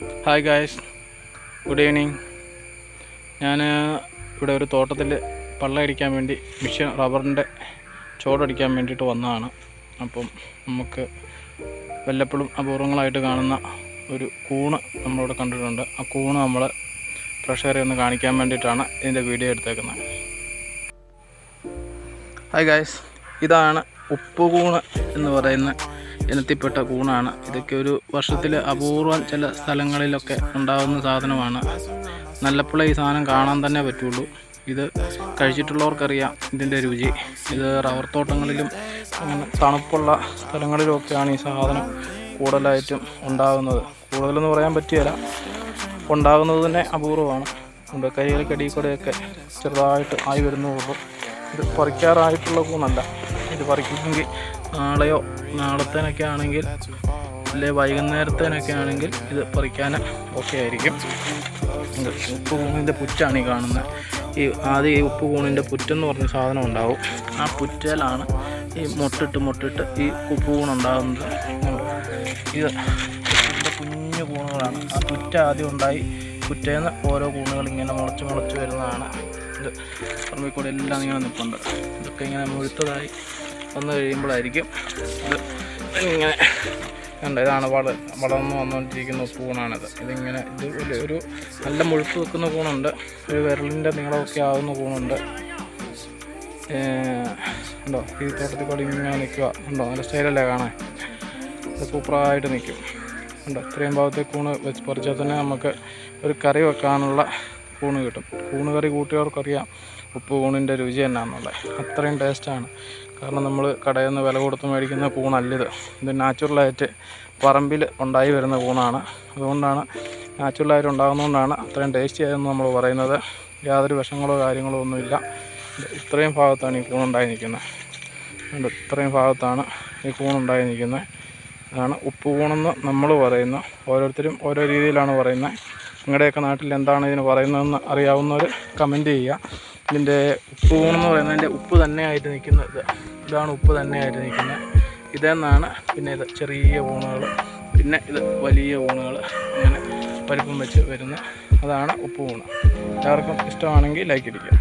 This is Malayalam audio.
ഹായ് ഗായ്സ് ഗുഡ് ഈവനിങ് ഞാൻ ഇവിടെ ഒരു തോട്ടത്തിൽ പള്ളയടിക്കാൻ വേണ്ടി മിഷ്യൻ റബ്ബറിന്റെ ചോടടിക്കാൻ വേണ്ടിയിട്ട് വന്നതാണ്. അപ്പം നമുക്ക് വല്ലപ്പോഴും അപൂർവങ്ങളായിട്ട് കാണുന്ന ഒരു കൂണ് നമ്മളിവിടെ കണ്ടിട്ടുണ്ട്. ആ കൂണ് നമ്മൾ പ്രഷറെ ഒന്ന് കാണിക്കാൻ വേണ്ടിയിട്ടാണ് ഇതിന്റെ വീഡിയോ എടുത്തേക്കുന്നത്. ഹായ് ഗായ്സ് ഇതാണ് ഉപ്പുകൂണ് എന്ന് പറയുന്ന ഇനത്തിൽപ്പെട്ട കൂണാണ്. ഇതൊക്കെ ഒരു വർഷത്തിൽ അപൂർവം ചില സ്ഥലങ്ങളിലൊക്കെ ഉണ്ടാകുന്ന സാധനമാണ്. നല്ലപ്പോഴേ ഈ സാധനം കാണാൻ തന്നെ പറ്റുള്ളൂ. ഇത് കഴിച്ചിട്ടുള്ളവർക്കറിയാം ഇതിന്റെ രുചി. ഇത് റബ്ബർ തോട്ടങ്ങളിലും അങ്ങനെ തണുപ്പുള്ള സ്ഥലങ്ങളിലുമൊക്കെയാണ് ഈ സാധനം കൂടുതലായിട്ടും ഉണ്ടാകുന്നത് കൂടുതലെന്ന് പറയാൻ പറ്റിയല്ല ഉണ്ടാകുന്നത് തന്നെ അപൂർവമാണ്. ഉണ്ട് കൈകൾക്കടിയിൽ കൂടെയൊക്കെ ചെറുതായിട്ട് ആയി വരുന്നുള്ളൂ. ഇത് പറിക്കാറായിട്ടുള്ള കൂണല്ല. ഇത് പറിക്കുമെങ്കിൽ നാളെയോ നാളത്തേനൊക്കെ ആണെങ്കിൽ അല്ലെ വൈകുന്നേരത്തേനൊക്കെ ആണെങ്കിൽ ഇത് പറിക്കാൻ ഓക്കെ ആയിരിക്കും. ഉപ്പ് കൂണിന്റെ പുറ്റാണ് ഈ കാണുന്നത് ഈ ആദ്യം ഈ ഉപ്പ് കൂണിന്റെ പുറ്റെന്ന് പറഞ്ഞ സാധനം ഉണ്ടാവും. ആ പുറ്റലാണ് ഈ മുട്ടിട്ട് മുട്ടിട്ട് ഈ ഉപ്പ് കൂണുണ്ടാകുന്നത് ഇത് കുഞ്ഞു കൂണുകളാണ്. ആ പുറ്റ ആദ്യം ഉണ്ടായി കുറ്റേന്ന് ഓരോ കൂണുകൾ ഇങ്ങനെ മുളച്ച് മുളച്ച് വരുന്നതാണ്. ഇത് പറമ്പിൽ കൂടെ എല്ലാം ഇങ്ങനെ നിൽപ്പുണ്ട് ഇതൊക്കെ ഇങ്ങനെ മുഴുത്തതായി വന്നു കഴിയുമ്പോഴായിരിക്കും ഇത് ഇങ്ങനെ കണ്ട ഇതാണ് വള വളർന്നു വന്നുകൊണ്ടിരിക്കുന്ന കൂണാണിത്. ഇതിങ്ങനെ ഇത് ഒരു നല്ല മുഴുത്ത് നിൽക്കുന്ന കൂണുണ്ട്. ഒരു വിരലിന്റെ നീളമൊക്കെ ആവുന്ന കൂണുണ്ട്. ഉണ്ടോ ഈ തോട്ടത്തിൽ കൂടി ഇങ്ങനെ നിൽക്കുക. ഉണ്ടോ നല്ല സ്റ്റൈലല്ലേ കാണാൻ? ഇത് സൂപ്പറായിട്ട് നിൽക്കും. ഉണ്ടോ ഇത്രയും ഭാഗത്തെ കൂണ് വെച്ച് പറിച്ചാൽ തന്നെ നമുക്ക് ഒരു കറി വെക്കാനുള്ള കൂണ് കിട്ടും. കൂണ് കറി കൂട്ടിയവർക്കറിയാം ഉപ്പ് കൂണിന്റെ രുചി എന്നാന്നുള്ളത്. അത്രയും ടേസ്റ്റാണ്. കാരണം നമ്മൾ കടയിൽ നിന്ന് വില കൊടുത്ത് മേടിക്കുന്ന കൂണല്ലിത് ഇത്. നാച്ചുറലായിട്ട് പറമ്പിൽ ഉണ്ടായി വരുന്ന കൂണാണ്. അതുകൊണ്ടാണ് നാച്ചുറലായിട്ട് ഉണ്ടാകുന്നതുകൊണ്ടാണ് അത്രയും ടേസ്റ്റി ആയെന്ന് നമ്മൾ പറയുന്നത്. യാതൊരു വിഷങ്ങളോ കാര്യങ്ങളോ ഒന്നുമില്ല. ഇത് ഇത്രയും ഭാഗത്താണ് ഈ കൂണുണ്ടായി നിൽക്കുന്നത് അതുകൊണ്ട് ഇത്രയും ഭാഗത്താണ് ഈ കൂണുണ്ടായി നിൽക്കുന്നത് അതാണ് ഉപ്പ് കൂണെന്ന് നമ്മൾ പറയുന്നു ഓരോരുത്തരും ഓരോ രീതിയിലാണ് പറയുന്നത്. നിങ്ങളുടെയൊക്കെ നാട്ടിൽ എന്താണ് ഇതിന് പറയുന്നതെന്ന് അറിയാവുന്നവർ കമന്റ് ചെയ്യുക. ഇതിന്റെ ഉപ്പ് പറയുന്നത് പറയുന്നതിന്റെ ഉപ്പ് തന്നെയായിട്ട് നിൽക്കുന്ന ഇത് ഇതാണ് ഉപ്പ് തന്നെയായിട്ട് നിൽക്കുന്നത്. ഇതെന്നാണ് പിന്നെ ഇത് ചെറിയ ഊണുകൾ. പിന്നെ ഇത് വലിയ ഊണുകൾ. അങ്ങനെ വലിപ്പം വെച്ച് വരുന്ന അതാണ് ഉപ്പ് ഊണ്. എല്ലാവർക്കും ഇഷ്ടമാണെങ്കിൽ ലൈക്ക് അടിക്കുക